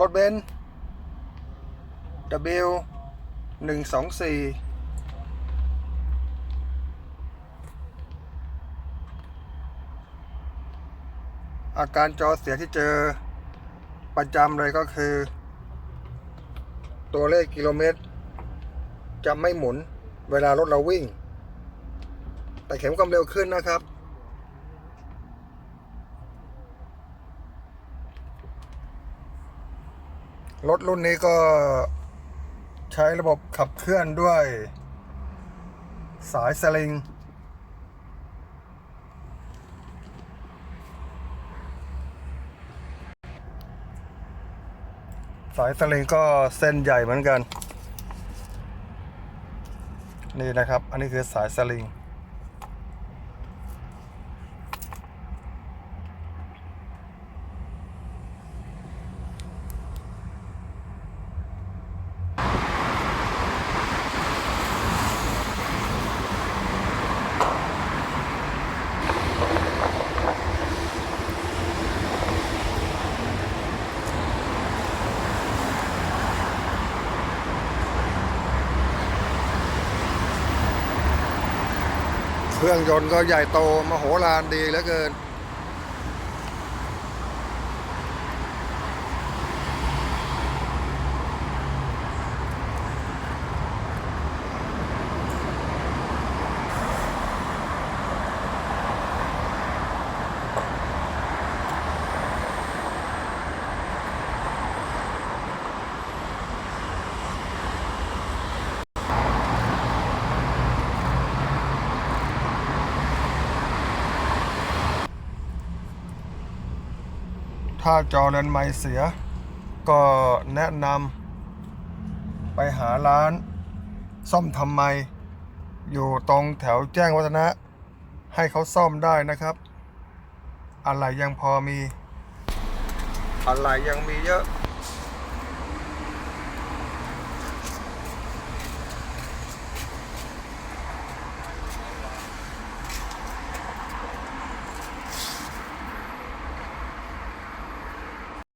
รถเบนซ์ W หนึ่งสองสี่อาการจอเสียที่เจอประจำเลยก็คือ ตัวเลขกิโลเมตร จะไม่หมุนเวลารถเราวิ่ง แต่เข็มความเร็วขึ้นนะครับ รถรุ่นนี้ก็ใช้ระบบขับเคลื่อนด้วย สายสลิง สายสลิงก็เส้นใหญ่เหมือนกัน นี่นะครับ อันนี้คือสายสลิง เครื่องยนต์ก็ใหญ่โตมโหฬารดีเหลือเกิน ถ้าจอเลนไม่เสีย ก็แนะนำไปหาร้านซ่อมทำไม อยู่ตรงแถวแจ้งวัฒนะ ให้เขาซ่อมได้นะครับ อะไรยังพอมี อะไรยังมีเยอะ